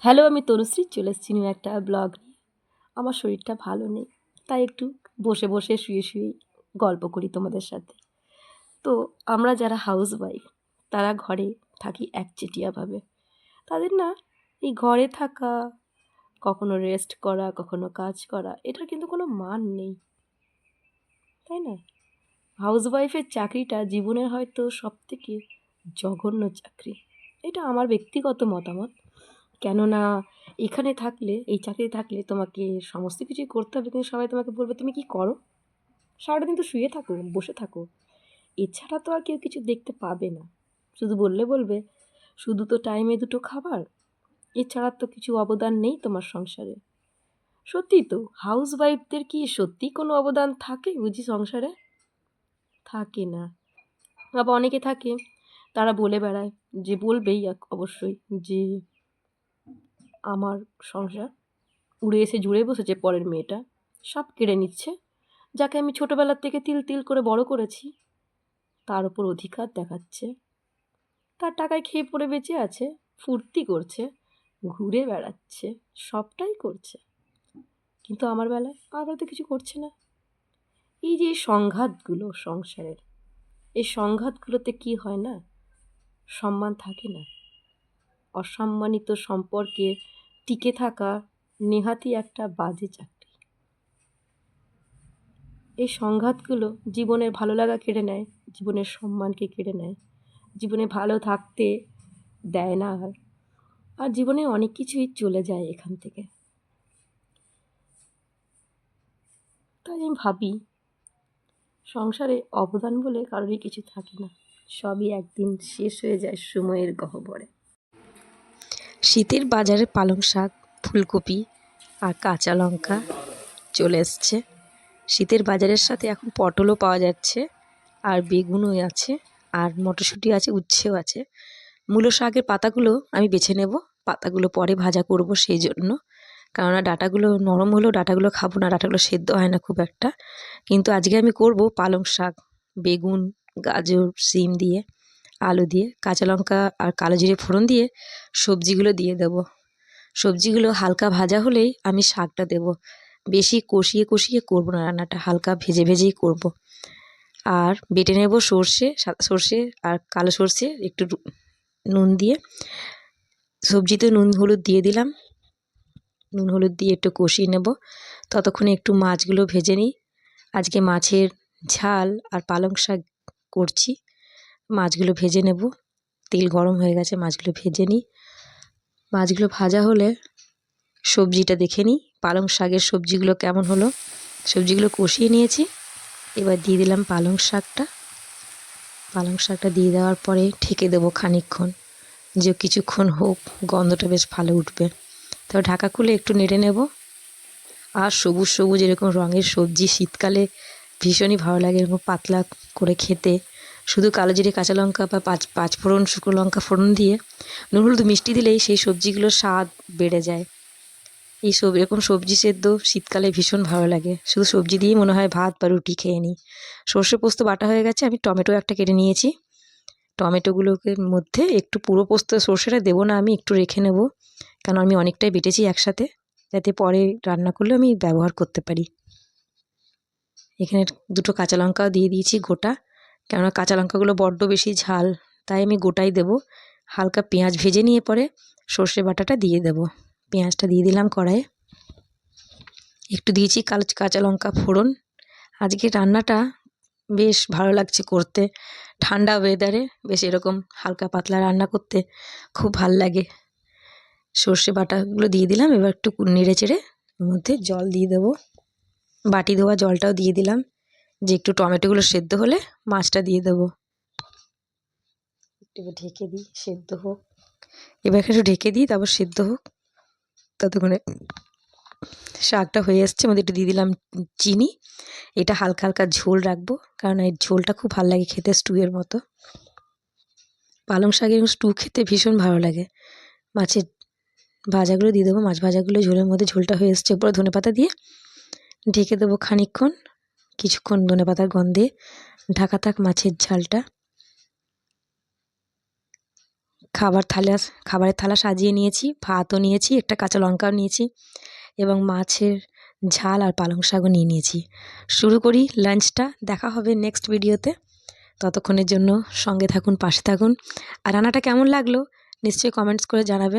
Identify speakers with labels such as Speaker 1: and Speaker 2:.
Speaker 1: Hello, আমি তনুশ্রী, চলে এসেছি নিউ একটা ব্লগ নিয়ে। আমার শরীরটা ভালো নেই, তাই একটু বসে বসে শুয়ে শুয়েই গল্প করি তোমাদের সাথে। তো আমরা যারা হাউস ওয়াইফ তারা ঘরে থাকি একচেটিয়াভাবে। তাদের না, এই ঘরে থাকা, কখনো রেস্ট করা, কখনো কাজ করা, এটার কিন্তু কোনো মান নেই। তাই না? হাউস ওয়াইফের চাকরিটা জীবনের হয়তো সবথেকে জঘন্য চাকরি। এটা আমার ব্যক্তিগত মতামত। কেননা এখানে থাকলে, এই চাকরি থাকলে তোমাকে সমস্ত কিছুই করতে হবে, কিন্তু সবাই তোমাকে বলবে, তুমি কি করো? সারাটা দিন তো শুয়ে থাকো, বসে থাকো। এছাড়া তো আর কেউ কিছু দেখতে পাবে না। শুধু বললে বলবে, শুধু তো টাইমে দুটো খাবার, এছাড়া তো কিছু অবদান নেই তোমার সংসারে। সত্যি তো হাউস ওয়াইফদের কি সত্যি কোনো অবদান থাকে বুঝি সংসারে? থাকে না। আবার অনেকে থাকে, তারা বলে বেড়ায়, যে বলবেই অবশ্যই যে আমার সংসার। উড়ে এসে জুড়ে বসেছে পরের মেয়েটা। সব কেড়ে নিচ্ছে। যাকে আমি ছোটোবেলার থেকে তিল তিল করে বড় করেছি, তার উপর অধিকার দেখাচ্ছে। তার টাকায় খেয়ে পড়ে বেঁচে আছে, ফুর্তি করছে, ঘুরে বেড়াচ্ছে, সবটাই করছে। কিন্তু আমার বেলায় আমার তো কিছু করছে না। এই যে সংঘাতগুলো সংসারের, এই সংঘাতগুলোতে কি হয় না? সম্মান থাকে না। অসম্মানিত সম্পর্কে টিকে থাকা নেহাতি একটা বাজে চাকরি। এই সংঘাতগুলো জীবনের ভালো লাগা কেড়ে নেয়, জীবনের সম্মানকে কেড়ে নেয়। জীবনে ভালো থাকতে দেয় না আর আর জীবনে অনেক কিছুই চলে যায় এখান থেকে। তাই আমি ভাবি, সংসারে অবদান বলে কারোরই কিছু থাকে না। সবই একদিন শেষ হয়ে যায় সময়ের গহ্বরে। শীতের বাজারে পালং শাক, ফুলকপি আর কাঁচা লঙ্কা চলে এসছে। শীতের বাজারের সাথে এখন পটলও পাওয়া যাচ্ছে আর বেগুনও আছে আর মটরশুঁটি আছে, উচ্ছেও আছে। মূলো শাকের পাতাগুলো আমি বেছে নেব, পাতাগুলো পরে ভাজা করব সেই জন্য। কেননা ডাটাগুলো নরম হলেও ডাটাগুলো খাব না, ডাটাগুলো সেদ্ধ হয় না খুব একটা। কিন্তু আজকে আমি করব পালং শাক, বেগুন, গাজর, সিম দিয়ে। আলু দিয়ে, কাঁচা লঙ্কা আর কালো জিরে ফোড়ন দিয়ে সবজিগুলো দিয়ে দেব। সবজিগুলো হালকা ভাজা হলেই আমি শাকটা দেব। বেশি কষিয়ে কষিয়ে করব না, রান্নাটা হালকা ভেজে ভেজেই করব। আর বেটে নেব সর্ষে সর্ষে আর কালো সর্ষে, একটু নুন দিয়ে। সবজিতে নুন হলুদ দিয়ে দিলাম। নুন হলুদ দিয়ে একটু কষিয়ে নেব। ততক্ষণে একটু মাছগুলো ভেজে নিই। আজকে মাছের ঝাল আর পালং শাক করছি। মাছগুলো ভেজে নেব। তেল গরম হয়ে গেছে, মাছগুলো ভেজে নিই। মাছগুলো ভাজা হলে সবজিটা দেখে নিই। পালং শাকের সবজিগুলো কেমন হলো? সবজিগুলো কষিয়ে নিয়েছি। এবার দিয়ে দিলাম পালং শাকটা। পালং শাকটা দিয়ে দেওয়ার পরে ঠেকে দেবো খানিকক্ষণ। যে কিছুক্ষণ হোক, গন্ধটা বেশ ভালো উঠবে। তারপর ঢাকা খুলে একটু নেড়ে নেব। আর সবুজ সবুজ এরকম রঙের সবজি শীতকালে ভীষণই ভালো লাগে, এরকম পাতলা করে খেতে। শুধু কালো জিরে, কাঁচা লঙ্কা বা পাঁচ পাঁচ ফোড়ন, শুকনো লঙ্কা ফোড়ন দিয়ে নুন, হলুদ, মিষ্টি দিলেই সেই সবজিগুলোর স্বাদ বেড়ে যায়। এই সব, এরকম সবজি সেদ্ধ শীতকালে ভীষণ ভালো লাগে। শুধু সবজি দিয়েই মনে হয় ভাত বা রুটি খেয়ে নিই। সর্ষে পোস্ত বাটা হয়ে গেছে, আমি টমেটো একটা কেটে নিয়েছি। টমেটোগুলোকে মধ্যে একটু পুরো পোস্ত সর্ষেটা দেবো না, আমি একটু রেখে নেব, কারণ আমি অনেকটাই বেটেছি একসাথে, যাতে পরে রান্না করলে আমি ব্যবহার করতে পারি। এখানে দুটো কাঁচা লঙ্কাও দিয়ে দিয়েছি গোটা। কেননা কাঁচা লঙ্কাগুলো বড্ড বেশি ঝাল, তাই আমি গোটাই দেবো। হালকা পেঁয়াজ ভেজে নিয়ে পরে সর্ষে বাটাটা দিয়ে দেবো। পেঁয়াজটা দিয়ে দিলাম কড়াইয়ে। একটু দিয়েছি কালো কাঁচা লঙ্কা ফোড়ন। আজকে রান্নাটা বেশ ভালো লাগছে করতে। ঠান্ডা ওয়েদারে বেশ এরকম হালকা পাতলা রান্না করতে খুব ভালো লাগে। সর্ষে বাটাগুলো দিয়ে দিলাম, এবার একটু নেড়ে চেড়ে ওর মধ্যে জল দিয়ে দেবো। বাটি ধোয়া জলটাও দিয়ে দিলাম। যে একটু টমেটোগুলো সেদ্ধ হলে মাছটা দিয়ে দেবো। একটু ঢেকে দিই সেদ্ধ হোক। এবার একটু ঢেকে দিই তারপর সেদ্ধ হোক। ততক্ষণে শাকটা হয়ে এসছে। মধ্যে একটু দিয়ে দিলাম চিনি। এটা হালকা হালকা ঝোল রাখব কারণ এই ঝোলটা খুব ভালো লাগে খেতে স্টুয়ের মতো। পালং শাকের স্টু খেতে ভীষণ ভালো লাগে। মাছের ভাজাগুলো দিয়ে দেবো। মাছ ভাজাগুলো ঝোলের মধ্যে ঝোলটা হয়ে এসছে। উপরে ধনে পাতা দিয়ে ঢেকে দেবো খানিকক্ষণ। কিছুক্ষণ ধনে পাতার গন্ধে ঢাকা থাক মাছের ঝালটা। খাবার থালা, খাবারের থালা সাজিয়ে নিয়েছি, ভাতও নিয়েছি, একটা কাঁচা লঙ্কাও নিয়েছি এবং মাছের ঝাল আর পালং শাকও নিয়ে নিয়েছি। শুরু করি লাঞ্চটা, দেখা হবে নেক্সট ভিডিওতে। ততক্ষণের জন্য সঙ্গে থাকুন, পাশে থাকুন। আর রান্নাটা কেমন লাগল, নিশ্চয়ই কমেন্টস করে জানাবেন।